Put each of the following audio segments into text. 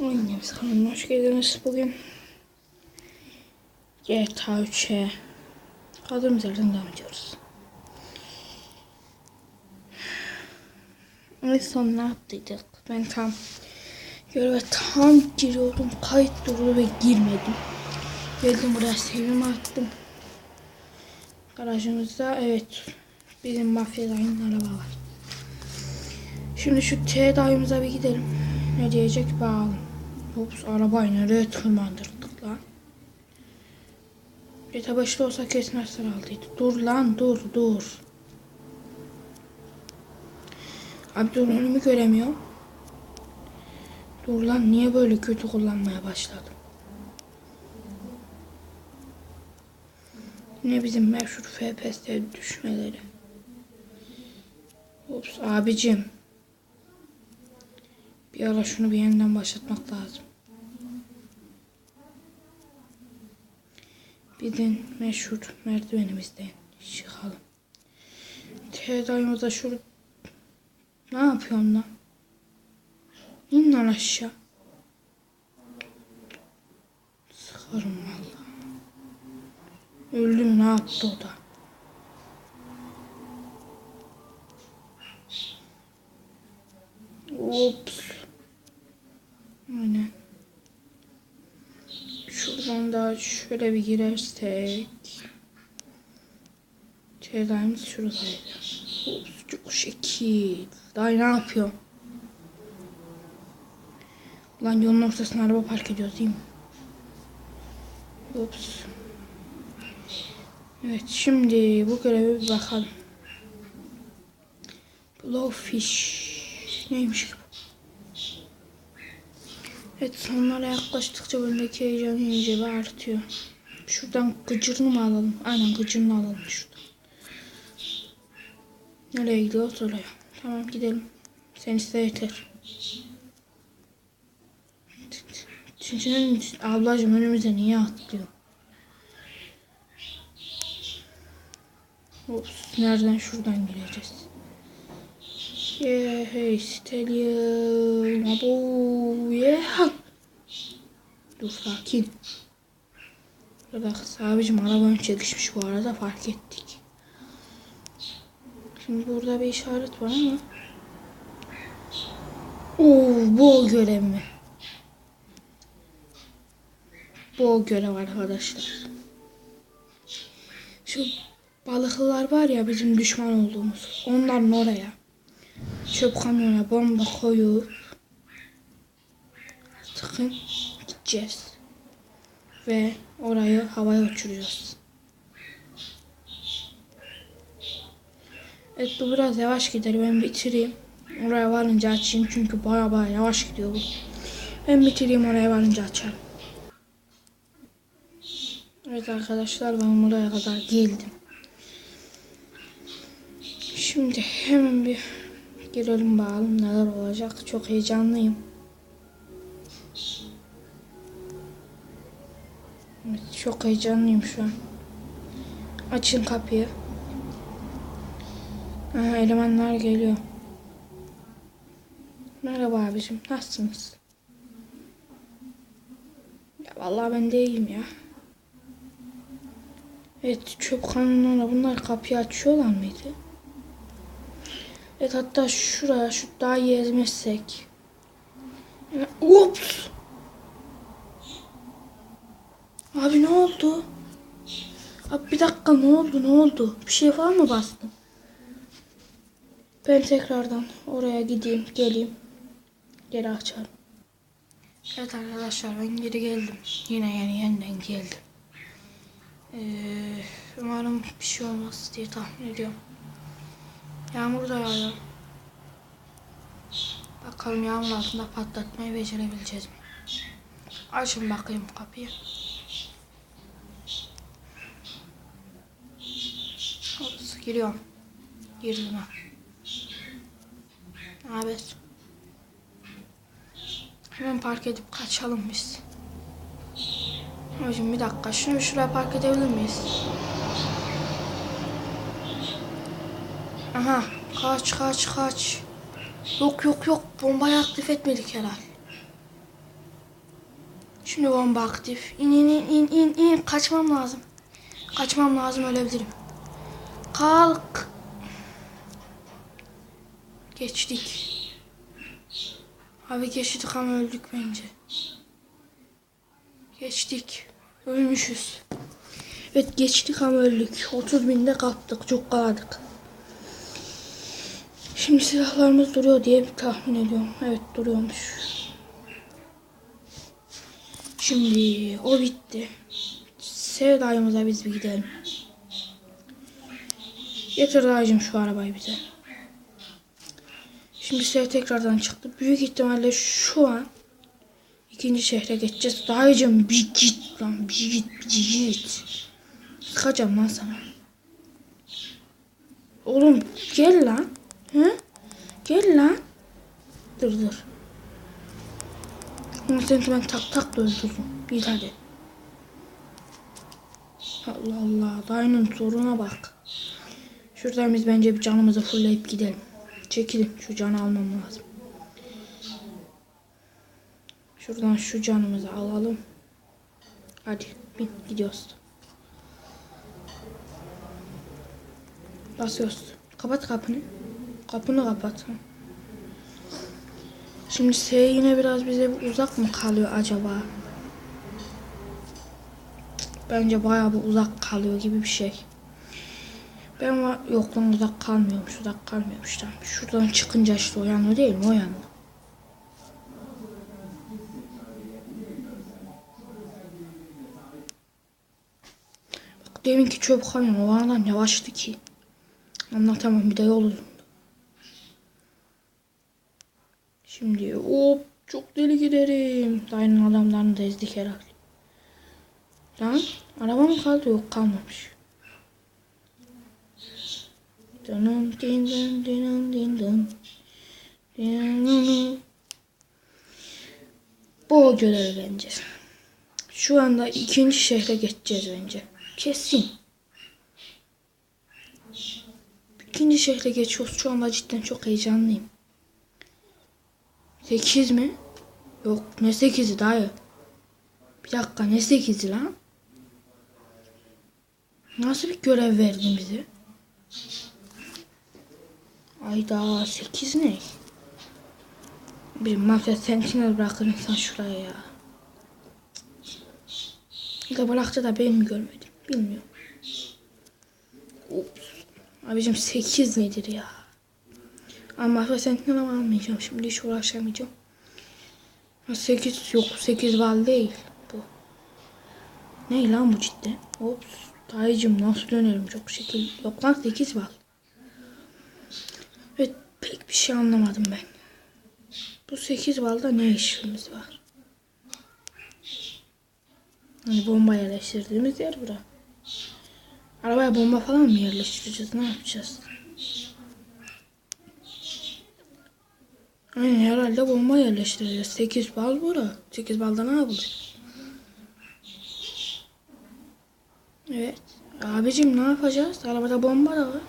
Oynuyoruz kanalıma hoş geldiniz bugün. GTA 3'e kaldığımız yerden devam ediyoruz. En son ne yaptıydık? Ben tam göreve tam giriyordum. Kayıt durdu ve girmedim. Geldim buraya sevimi attım. Garajımızda evet bizim mafya dayının araba var. Şimdi şu T dayımıza bir gidelim. Ne diyecek bakalım. Ups arabayı nereye tırmandırdık lan. Beta başta olsa kesin hasar aldıydı. Dur lan dur dur. Abi dur önümü göremiyorum. Dur lan niye böyle kötü kullanmaya başladım? Ne bizim meşhur FPS düşmeleri. Ups abicim. Bir ara şunu bir yeniden başlatmak lazım. Bizim meşhur merdivenimizden çıkalım. Tedayımıza şurada ne yapıyorsun lan? İn lan aşağı. Sıkarım valla. Öldü mü ne yaptı o da? Ops. Aynen. Şuradan da şöyle bir girersek. Şeylerimiz. Ops çok şekil. Daha ne yapıyor? Lan yolun ortasına araba park ediyoruz değil mi? Ops. Evet şimdi bu göreve bir bakalım. Blowfish. Neymiş bu? Evet sonlara yaklaştıkça bölümdeki heyecan iyice bir artıyor. Şuradan gıcırını mı alalım? Aynen gıcırını alalım şuradan. Nereye gidiyoruz oraya? Tamam gidelim. Sen iste yeter. Çünkü ablacım önümüze niye atlıyor? Ops, nereden şuradan gireceğiz? Yeah, hey, Stelium. Abo, yeah. Dur sakin. Relax abicim araba ön çekişmiş bu arada fark ettik. Şimdi burada bir işaret var ama. Oo, o görev mi? Bu o görev arkadaşlar. Şu balıklılar var ya bizim düşman olduğumuz. Onların oraya çöp kamyona bomba koyup sakın gideceğiz. Ve orayı havaya uçuracağız. Evet bu biraz yavaş gider. Ben bitireyim. Oraya varınca açayım çünkü baya baya yavaş gidiyor bu. Ben bitireyim oraya varınca açarım. Evet arkadaşlar ben buraya kadar geldim. Şimdi hemen bir girelim bakalım neler olacak. Çok heyecanlıyım. Çok heyecanlıyım şu an. Açın kapıyı. Aha, elemanlar geliyor. Merhaba abicim, nasılsınız? Ya vallahi ben de iyiyim ya. Evet, çöp kamyonlarla bunlar kapıyı açıyorlar mıydı? Evet hatta şuraya şu daha ezmezsek. Ups. Abi ne oldu? Abi bir dakika ne oldu ne oldu? Bir şey falan mı bastım? Ben tekrardan oraya gideyim geleyim. Geri açarım. Evet arkadaşlar ben geri geldim. Yine yani yeniden geldim. Ee, umarım bir şey olmaz diye tahmin ediyorum. Yağmur da yağıyor. Bakalım yağmur altında patlatmayı becerebileceğiz mi? Açın bakayım kapıyı. Ops, giriyorum. Girdim ha. Evet. Hemen park edip kaçalım biz. Hocam bir dakika şunu şuraya park edebilir miyiz? Aha kaç kaç kaç. Yok yok yok bombayı aktif etmedik herhal. Şimdi bomba aktif. İn in in in in in. Kaçmam lazım. Kaçmam lazım ölebilirim. Kalk. Geçtik. Abi geçtik ama öldük bence. Geçtik. Ölmüşüz. Evet geçtik ama öldük. 30 binde kaptık. Çok kaladık. Şimdi silahlarımız duruyor diye bir tahmin ediyorum. Evet duruyormuş. Şimdi o bitti. Sevdayımıza biz bir gidelim. Getir dayıcım şu arabayı bize. Şimdi sev tekrardan çıktı. Büyük ihtimalle şu an ikinci şehre geçeceğiz. Dayıcım bir git lan bir git bir git. Sıkacağım lan sana. Oğlum gel lan. Hı? Gel lan. Dur dur. Ama seni ben tak tak da öldürürüm. Git hadi. Allah Allah. Dayının soruna bak. Şuradan biz bence bir canımızı fullleyip gidelim. Çekilin. Şu canı almam lazım. Şuradan şu canımızı alalım. Hadi bin gidiyoruz. Basıyoruz. Kapat kapını. Kapını kapat. Şimdi S yine biraz bize uzak mı kalıyor acaba? Bence bayağı bir uzak kalıyor gibi bir şey. Ben var yok lan uzak kalmıyormuş uzak kalmıyormuş tamam. Şuradan çıkınca işte o değil mi o yandı. Bak deminki çöp kamyon o aradan yavaştı ki. Anlatamam bir de yol uzun. Şimdi hop çok deli giderim. Dayının adamlarını da ezdik herhalde. Lan araba mı kaldı? Yok kalmamış. Dının din dın dının din dın. Dınının. Bu görev bence. Şu anda ikinci şehre geçeceğiz bence. Kesin. İkinci şehre geçiyoruz. Şu anda cidden çok heyecanlıyım. 8 mi? Yok ne 8'i dayı. Bir dakika ne 8'i lan? Nasıl bir görev verdin bize? Ayda 8 ne? Bir mafya sentinel bırakır insan şuraya ya. Bir de da ben mi görmedim bilmiyorum. Ups. Abicim 8 nedir ya? Ama ama almayacağım şimdi hiç uğraşamayacağım. 8 yok 8 val değil bu. Ne lan bu cidden? Ops. Dayıcım nasıl dönerim çok şekil. Yok lan 8 val. Evet pek bir şey anlamadım ben. Bu 8 balda ne işimiz var? Hani bomba yerleştirdiğimiz yer bura. Arabaya bomba falan mı yerleştireceğiz? Ne yapacağız? Aynen herhalde bomba yerleştireceğiz. 8 bal bura. 8 balda ne yapılır? Evet. Abicim ne yapacağız? Arabada bomba da var.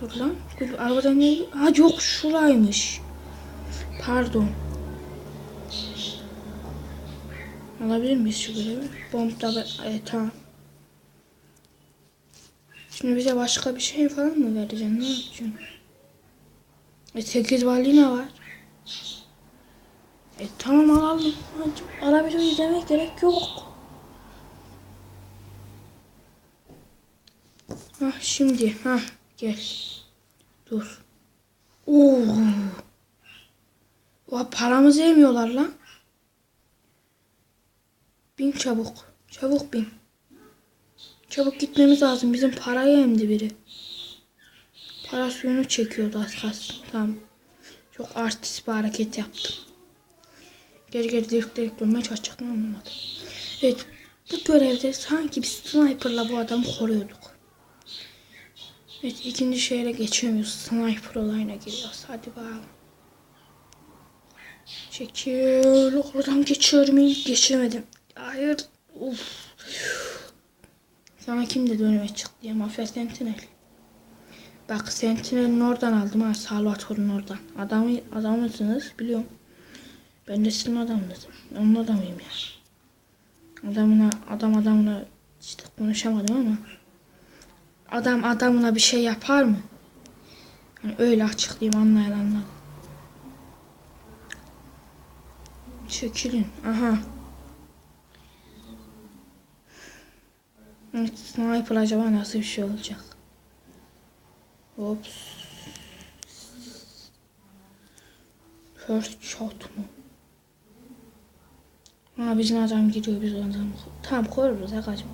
Dur lan. Arabada ne? Ha yok şuraymış. Pardon. Alabilir miyiz şu görevi? Bombda da evet, tamam. Şimdi bize başka bir şey falan mı vereceksin? Ne yapacaksın? E 8 vali ne var? E tamam alalım. Arabada izlemek gerek yok. Hah şimdi ha gel. Dur. Oo. Oha paramızı yemiyorlar lan. Bin çabuk. Çabuk bin. Çabuk gitmemiz lazım. Bizim parayı emdi biri. Para çekiyordu az kalsın. Tamam. Çok artist bir hareket yaptım. Geri geri direkt direkt dönmeye çalışacaktım anlamadım. Evet. Bu görevde sanki bir sniperla bu adamı koruyorduk. Evet ikinci şehre geçemiyoruz. Sniper olayına giriyoruz. Hadi bakalım. Çekil. Oradan geçiyor muyum? Geçemedim. Hayır. Uf. Sana kim dedi önüme çık diye. Mafya Sentinel. Bak Sentinel'in oradan aldım ha. Salvatore'un oradan. Adamı, adamısınız biliyorum. Ben de sizin adam dedim. Ben onun adamıyım ya. Adamına, adam adamına işte konuşamadım ama. Adam adamına bir şey yapar mı? Hani öyle açıklayayım anlayan anlar. Çekilin. Aha. Sniper acaba nasıl bir şey olacak? Ops. First shot mu? Ha bizim adam gidiyor biz ondan. Tamam koruruz Agacım.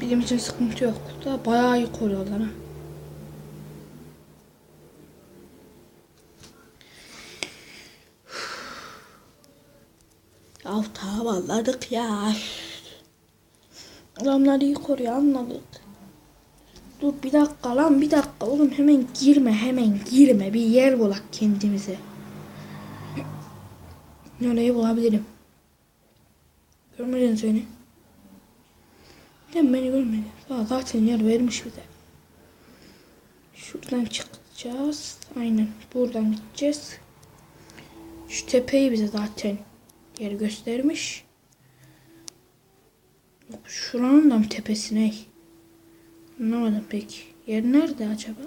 Bizim için sıkıntı yok. Da bayağı iyi koruyorlar ha. Ya tamam anladık ya. Adamlar iyi koruyor anladık. Dur bir dakika lan bir dakika oğlum hemen girme hemen girme bir yer bulak kendimize. Nereyi bulabilirim? Görmedin seni. Sen beni görmedin. Daha zaten yer vermiş bize. Şuradan çıkacağız. Aynen buradan gideceğiz. Şu tepeyi bize zaten yer göstermiş. Şuranın da mı tepesi? Anlamadım pek. Yer nerede acaba?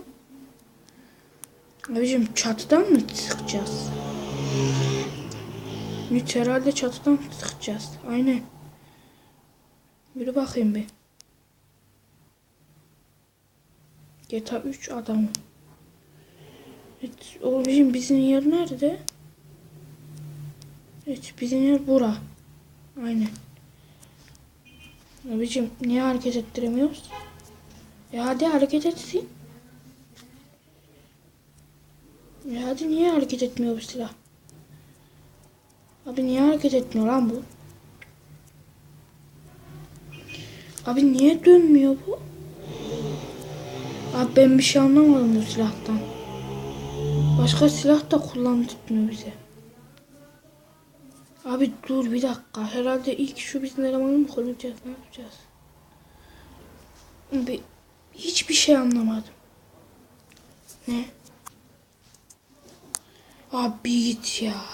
Abicim çatıdan mı çıkacağız? Hiç herhalde çatıdan çıkacağız. Aynen. Yürü bakayım bir. GTA 3 adamı. Evet, oğlum bizim yer nerede? Evet bizim yer bura. Aynen. Abicim niye hareket ettiremiyoruz? Ya hadi hareket etsin. Ya hadi niye hareket etmiyor bu silah? Abi niye hareket etmiyor lan bu? Abi niye dönmüyor bu? Abi ben bir şey anlamadım bu silahtan. Başka silah da kullandırmıyor bize. Abi dur bir dakika. Herhalde ilk şu bizim elemanı mı koruyacağız? Ne yapacağız? Bir, hiçbir şey anlamadım. Ne? Abi git ya.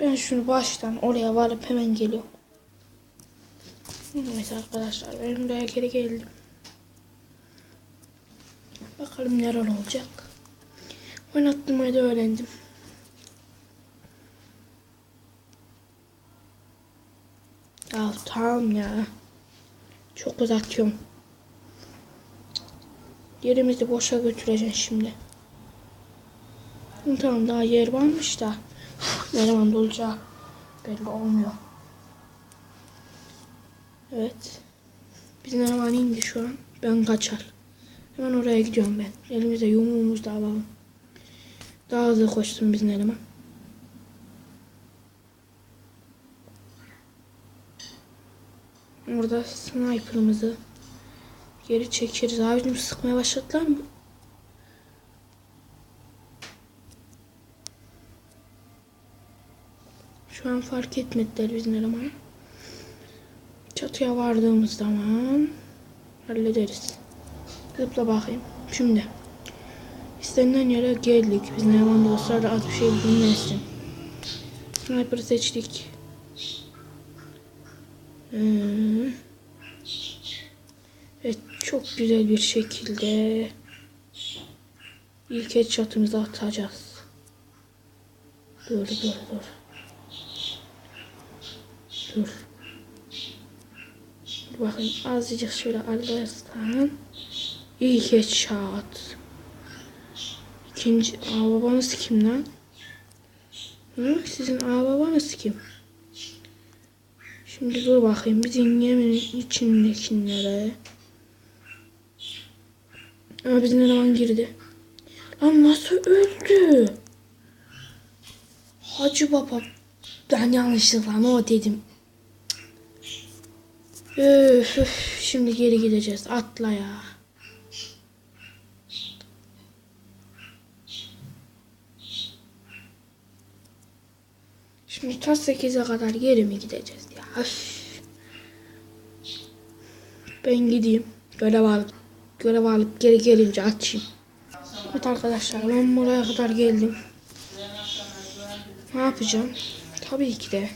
Ben şunu baştan oraya varıp hemen geliyorum. Evet arkadaşlar ben buraya geri geldim. Bakalım neler olacak. Oynattırmayı da öğrendim. Ya tamam ya. Çok uzatıyorum. Yerimizi boşa götüreceksin şimdi. Tamam daha yer varmış da. Ne zaman dolacağı belli olmuyor. Evet. Bizim araban indi şu an. Ben kaçar. Hemen oraya gidiyorum ben. Elimize yumruğumuzu da alalım. Daha hızlı koşsun bizim eleman. Orada sniper'ımızı geri çekeriz. Abicim sıkmaya başladılar mı? Şu an fark etmediler bizim elemanı. Çatıya vardığımız zaman hallederiz. Zıpla bakayım. Şimdi. İstenilen yere geldik. Bizim eleman dostlar az bir şey bilmesin. Sniper'ı seçtik. Ee, Evet çok güzel bir şekilde ilk headshot'ımızı atacağız. Dur dur dur. Dur. Dur bakayım azıcık şöyle alırsan ilk headshot. İkinci aa babanız kim lan? Hı? Sizin aa babanız kim? Şimdi dur bakayım bizim yemin içindekilere. Ama bizim eleman girdi. Lan nasıl öldü? Hacı baba. Ben yanlışlıkla o dedim. Öf, öf. Şimdi geri gideceğiz. Atla ya. Şimdi ta 8'e kadar geri mi gideceğiz Öf. Ben gideyim. Görev alıp, görev alıp geri gelince açayım. Evet arkadaşlar ben buraya kadar geldim. Ne yapacağım? Tabii ki de.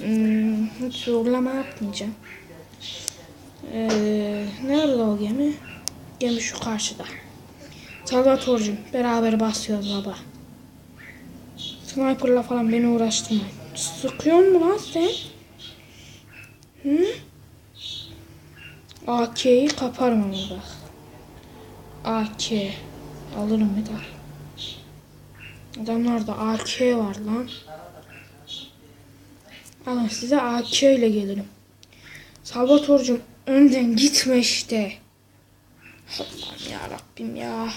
Hmm, hiç zorlama yapmayacağım. Ee, nerede o gemi? Gemi şu karşıda. Salvatore'cum beraber basıyoruz baba. Sniper'la falan beni uğraştırma. Sıkıyor mu lan sen? Hı? AK'yi kaparım ama bak. AK. Alırım bir daha. Adamlarda AK var lan. Alın size AK ile gelirim. Salvatore'cum önden gitme işte. Allah'ım ya Rabbim ya.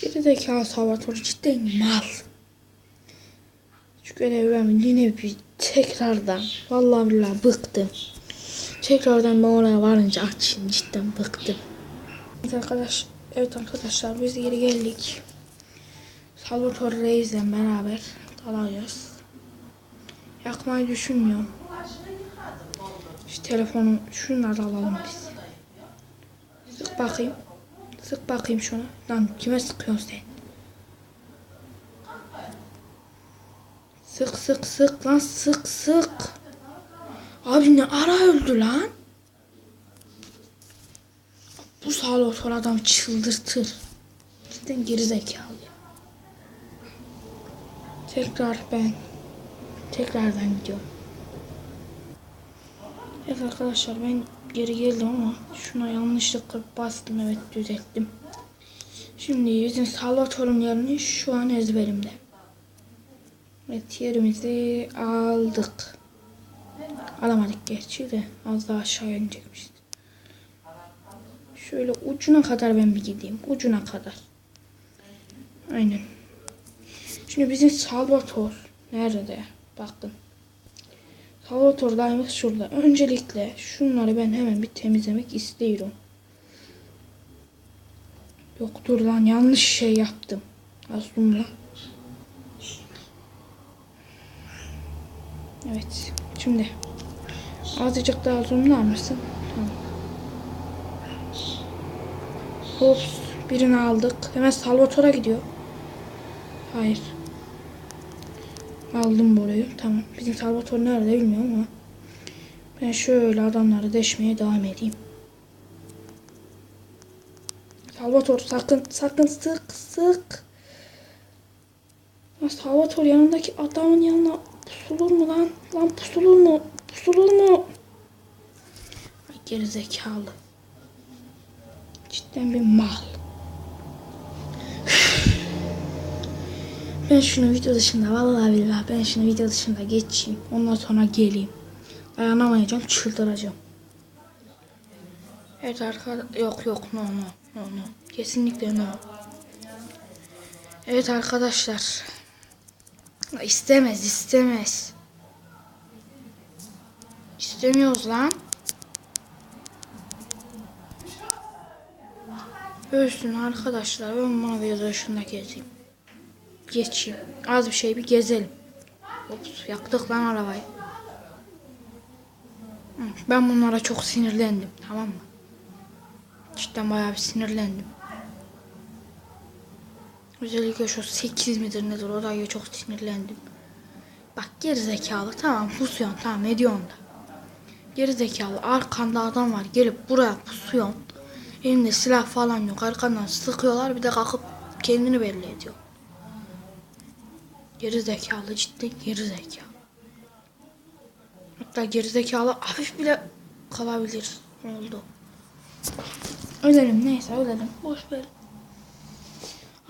Geri zekalı Salvatore cidden mal. Şu görevi ben yine bir tekrardan vallahi billahi bıktım. Tekrardan ben oraya varınca açayım cidden bıktım. Evet arkadaş, evet arkadaşlar biz geri geldik. Salvatore Reis'le beraber dalacağız. Yakmayı düşünmüyorum. Şu telefonu şunları alalım biz. Sık bakayım. Sık bakayım şuna. Lan kime sıkıyorsun sen? Sık sık sık lan sık sık. Abi ne ara öldü lan? Bu salvatore adam çıldırtır. Cidden gerizekalı. ya. Tekrar ben. Tekrardan gidiyorum. Evet arkadaşlar ben geri geldim ama şuna yanlışlıkla bastım evet düzelttim. Şimdi bizim Salvatore'un yerini şu an ezberimde. Evet yerimizi aldık. Alamadık gerçi de az daha aşağı inecekmişiz. Şöyle ucuna kadar ben bir gideyim. Ucuna kadar. Aynen. Şimdi bizim Salvatore nerede? Bakın. Salvatore'daymış şurada. Öncelikle şunları ben hemen bir temizlemek istiyorum. Yok dur lan yanlış şey yaptım. Aslında. Evet. Şimdi azıcık daha zoomlar mısın? Tamam. Hops. Birini aldık. Hemen Salvatore'a gidiyor. Hayır. Aldım burayı. Tamam. Bizim Salvatore nerede bilmiyorum ama. Ben şöyle adamları deşmeye devam edeyim. Salvatore sakın sakın sık sık. Salvatore yanındaki adamın yanına pusulur mu lan? Lan pusulur mu? Pusulur mu? Ay geri zekalı. Cidden bir mal. Ben şunu video dışında vallahi billahi ben şunu video dışında geçeyim. Ondan sonra geleyim. Dayanamayacağım, çıldıracağım. Evet arkadaşlar yok yok no no no no. Kesinlikle no. Evet arkadaşlar. İstemez istemez. İstemiyoruz lan. Ölsün arkadaşlar. Ben buna video dışında gezeyim geçeyim. Az bir şey bir gezelim. Ops yaktık lan arabayı. Ben bunlara çok sinirlendim tamam mı? Cidden bayağı bir sinirlendim. Özellikle şu 8 midir nedir oraya çok sinirlendim. Bak geri zekalı tamam pusuyorsun tamam ne diyorsun da. Geri zekalı arkanda adam var gelip buraya pusuyorsun. Elinde silah falan yok arkandan sıkıyorlar bir de kalkıp kendini belli ediyor. Geri zekalı cidden geri zekalı. Hatta geri zekalı hafif bile kalabilir. Oldu? Ölelim neyse ölelim. Boş ver.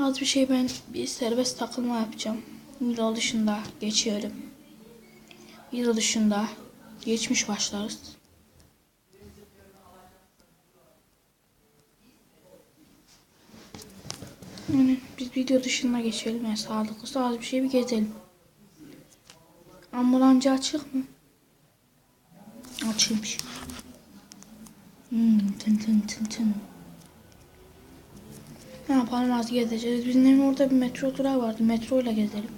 Az bir şey ben bir serbest takılma yapacağım. Video dışında geçiyorum. Video dışında geçmiş başlarız. Yani biz video dışına geçelim yani sağlıklı az bir şey bir gezelim. Ambulancı açık mı? Açılmış. Hmm, tın tın tın tın. Ne yapalım az gezeceğiz. Bizim evin orada bir metro durağı vardı. Metro ile gezelim.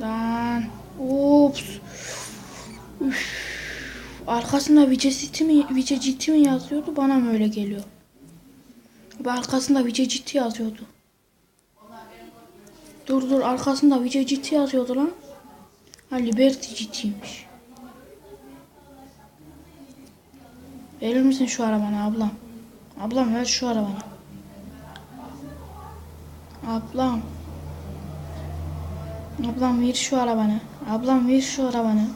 Lan. Ups. Üf. Arkasında Vice City mi, Vice GT mi yazıyordu? Bana mı öyle geliyor? Arkasında Viceciti yazıyordu. Dur dur arkasında Viceciti yazıyordu lan. Ha Liberty Citi'ymiş. Verir misin şu arabanı ablam? Ablam ver şu arabanı. Ablam. Ablam ver şu arabanı. Ablam ver şu arabanı.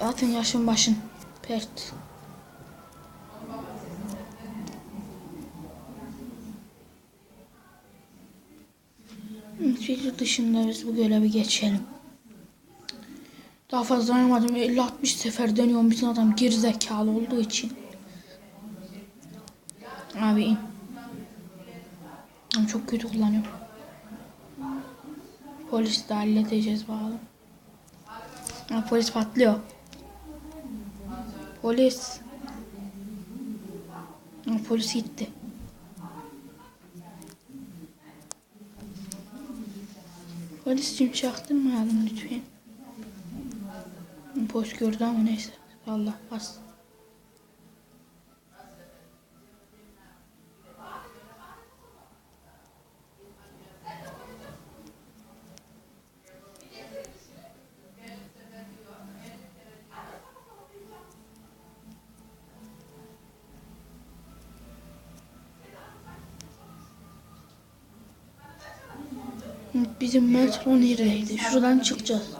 Zaten yaşın başın pert. Dışında biz bu görevi geçelim. Daha fazla dayanamadım. 50-60 sefer dönüyorum. Bütün adam gerizekalı olduğu için. Abi in. Ama çok kötü kullanıyorum. Polis de halledeceğiz bakalım. Ha, polis patlıyor. Polis. Ha, polis gitti. Polisciğim çaktırmayalım lütfen. Polis gördü ama neyse. Allah bas. Bizim metro neredeydi? Şuradan çıkacağız.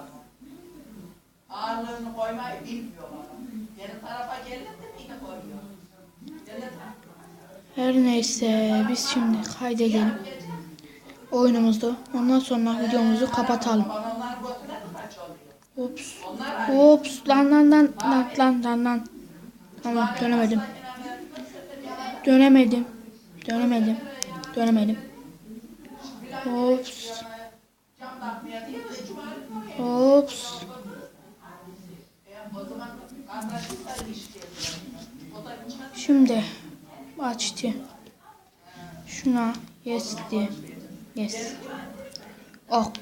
Ağırlığını koymayı bilmiyorlar. Yeni tarafa de yine koyuyor. Her neyse biz şimdi kaydedelim oyunumuzu. Ondan sonra videomuzu kapatalım. Ops. Ops lan lan lan lan lan lan lan. Tamam dönemedim. Dönemedim. Dönemedim. Dönemedim. Ops. Çıkar. Şimdi açtı. Şuna yes diye. Yes. Ok.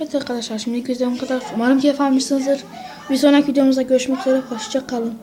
Evet arkadaşlar şimdi bu kadar. Umarım keyif almışsınızdır. Bir sonraki videomuzda görüşmek üzere. Hoşça kalın.